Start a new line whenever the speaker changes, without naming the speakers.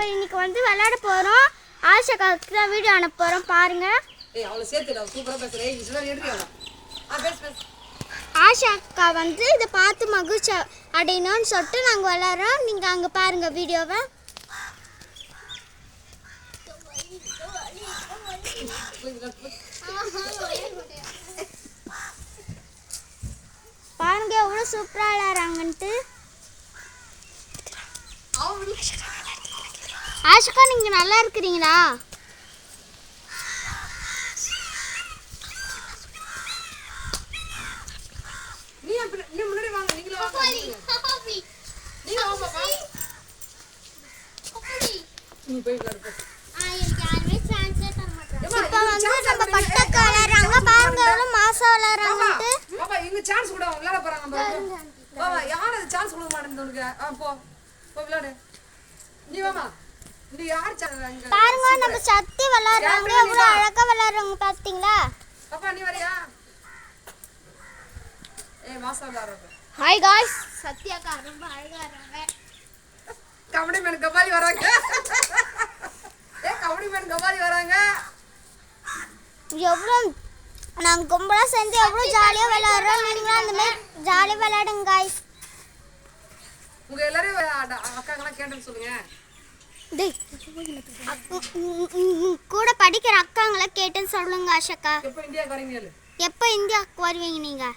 நம்ம இன்னைக்கு வந்து விளையாட போகிறோம் ஆஷாக்காவுக்கு தான் வீடியோ அனுப்ப போகிறோம் பாருங்கள் ஆஷா அக்கா வந்து இதை பார்த்து மகிழ்ச்சி அடையணும்னு சொல்லிட்டு நாங்கள் விளையாடுறோம். நீங்கள் அங்கே பாருங்கள் வீடியோவை. பாருங்க எவ்வளோ சூப்பராக விளையாடுறாங்கன்ட்டு. ஆஷிகா நீங்கள் நல்லா இருக்கிறீங்களா?
சான்ஸ் கூட விளையாட போறாங்க பாருங்க. பாப்பா, யாரும் அது சான்ஸ் கொடுக்க மாட்டேங்குது உனக்கு. போ. போ விளையாடு. நீ வாம்மா.
பாருங்க நம்ம சத்தி விளையாடுறாங்க எவ்வளோ அழகா விளையாடுறாங்க பார்த்தீங்களா. ஹாய் காய்ஸ் சத்யாக்கா ரொம்ப அழகா இருக்காங்க.
கபடி மேன் கபாலி வராங்க. ஏ கபடி மேன் கபாலி வராங்க.
எவ்வளோ நாங்கள் கும்பலாக சேர்ந்து எவ்வளோ ஜாலியாக விளையாடுறோம் நீங்களும் அந்த மாதிரி ஜாலியாக விளையாடுங்க காய்ஸ்
உங்க எல்லாரையும் அட- அக்காங்கெல்லாம் கேட்டேன்னு சொல்லுங்க.
கூட படிக்கிற அக்காங்களை கேட்டுன்னு சொல்லுங்க ஆஷாக்கா. எப்போ இந்தியாவுக்கு வருவீங்க நீங்கள்